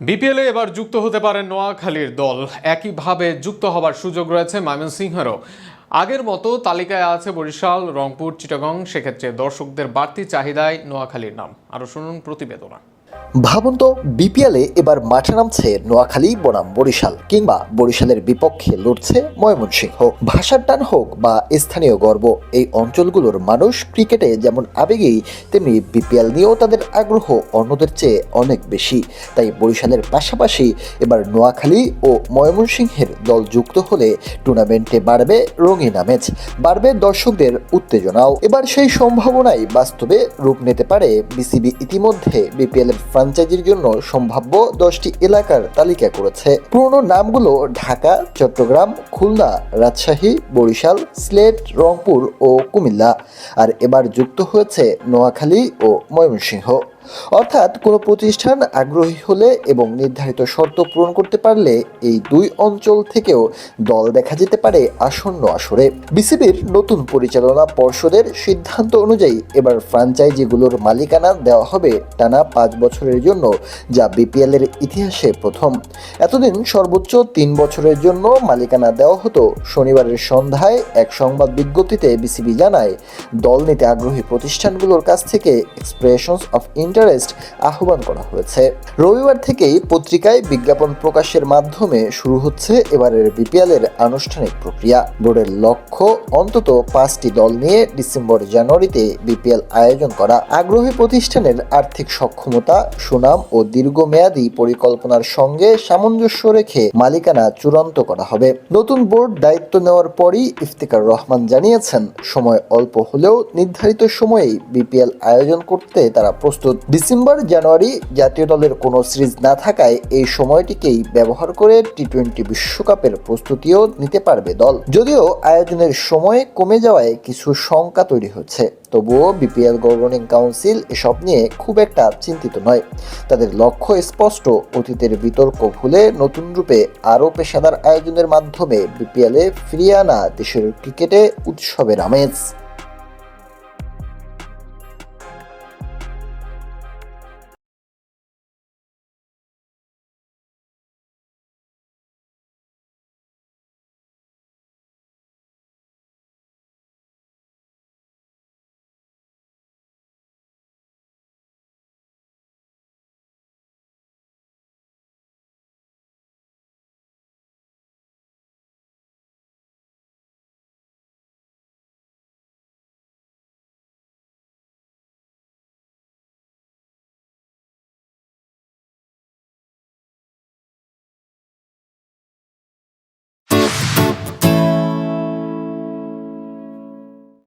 বিপিএলে এবার যুক্ত হতে পারে নোয়াখালীর দল। একইভাবে যুক্ত হবার সুযোগ রয়েছে ময়মনসিংহেরও। আগের মতো তালিকায় আছে বরিশাল, রংপুর, চিটাগং। সেক্ষেত্রে দর্শকদের বাড়তি চাহিদায় নোয়াখালীর নাম। আরও শুনুন প্রতিবেদনা। ভাবুন তো বিপিএলে এবার মাঠে নামছে নোয়াখালী, বনাম, বরিশাল কিংবা বরিশালের বিপক্ষে লড়ছে ময়মনসিংহ। ভাষার টান হোক বা স্থানীয় গর্ব, এই অঞ্চলগুলোর মানুষ ক্রিকেটে যেমন আবেগেই তেমনি বিপিএল নিয়েও তাদের আগ্রহ অন্যদের চেয়ে অনেক বেশি। তাই বরিশালের পাশাপাশি এবার নোয়াখালী ও ময়মনসিংহের দল যুক্ত হলে টুর্নামেন্টে বাড়বে রঙিন আমেজ, বাড়বে দর্শকদের উত্তেজনাও। এবার সেই সম্ভাবনাই বাস্তবে রূপ নিতে পারে বিসিবি ইতিমধ্যে বিপিএল এর ফ্র্যাঞ্চাইজির জন্য সম্ভাব্য দশটি এলাকার তালিকা করেছে। পুরনো নামগুলো ঢাকা, চট্টগ্রাম, খুলনা, রাজশাহী, বরিশাল, স্লেট, রংপুর ও কুমিল্লা। আর এবার যুক্ত হয়েছে নোয়াখালী ও ময়মনসিংহ। অর্থাৎ কোনো প্রতিষ্ঠান আগ্রহী হলে এবং নির্ধারিত শর্ত পূরণ করতে পারলে এই দুই অঞ্চল থেকেও দল দেখা যেতে পারে আসন্ন আসরে। বিসিবির নতুন পরিচালনা পর্ষদের সিদ্ধান্ত অনুযায়ী এবার ফ্রাঞ্চাইজিগুলোর মালিকানা দেওয়া হবে টানা পাঁচ বছরের জন্য, যা বিপিএল এর ইতিহাসে প্রথম। এতদিন সর্বোচ্চ তিন বছরের জন্য মালিকানা দেওয়া হতো। শনিবারের সন্ধ্যায় এক সংবাদ বিজ্ঞপ্তিতে বিসিবি জানায়, দল নিতে আগ্রহী প্রতিষ্ঠানগুলোর কাছ থেকে এক্সপ্রেশনস অফ ইন্টারেস্ট আহ্বান করা হয়েছে। রবিবার থেকেই পত্রিকায় বিজ্ঞাপন প্রকাশের মাধ্যমে শুরু হচ্ছে এবারের বিপিএল এর আনুষ্ঠানিক প্রক্রিয়া। বোর্ডের লক্ষ্য, অন্তত পাঁচটি দল নিয়ে ডিসেম্বর, জানুয়ারিতে বিপিএল আয়োজন করা। আগ্রহী প্রতিষ্ঠানের আর্থিক সক্ষমতা, সুনাম ও দীর্ঘমেয়াদী পরিকল্পনার সঙ্গে সামঞ্জস্য রেখে মালিকানা চূড়ান্ত করা হবে। নতুন বোর্ড দায়িত্ব নেওয়ার পরই ইফতিকার রহমান জানিয়েছেন, সময় অল্প হলেও নির্ধারিত সময়েই বিপিএল আয়োজন করতে তারা প্রস্তুত। ডিসেম্বর, জানুয়ারি জাতীয় দলের কোনো সিরিজ না থাকায় এই সময়টিকেই ব্যবহার করে টি টোয়েন্টি বিশ্বকাপের প্রস্তুতিও নিতে পারবে দল। যদিও আয়োজনের সময় কমে যাওয়ায় কিছু শঙ্কা তৈরি হচ্ছে। তবুও বিপিএল গভর্নিং কাউন্সিল এসব নিয়ে খুব একটা চিন্তিত নয়। তাদের লক্ষ্য স্পষ্ট, অতীতের বিতর্ক ভুলে নতুন রূপে আরও পেশাদার আয়োজনের মাধ্যমে বিপিএলে ফিরিয়ে আনা দেশের ক্রিকেটে উৎসবের আমেজ।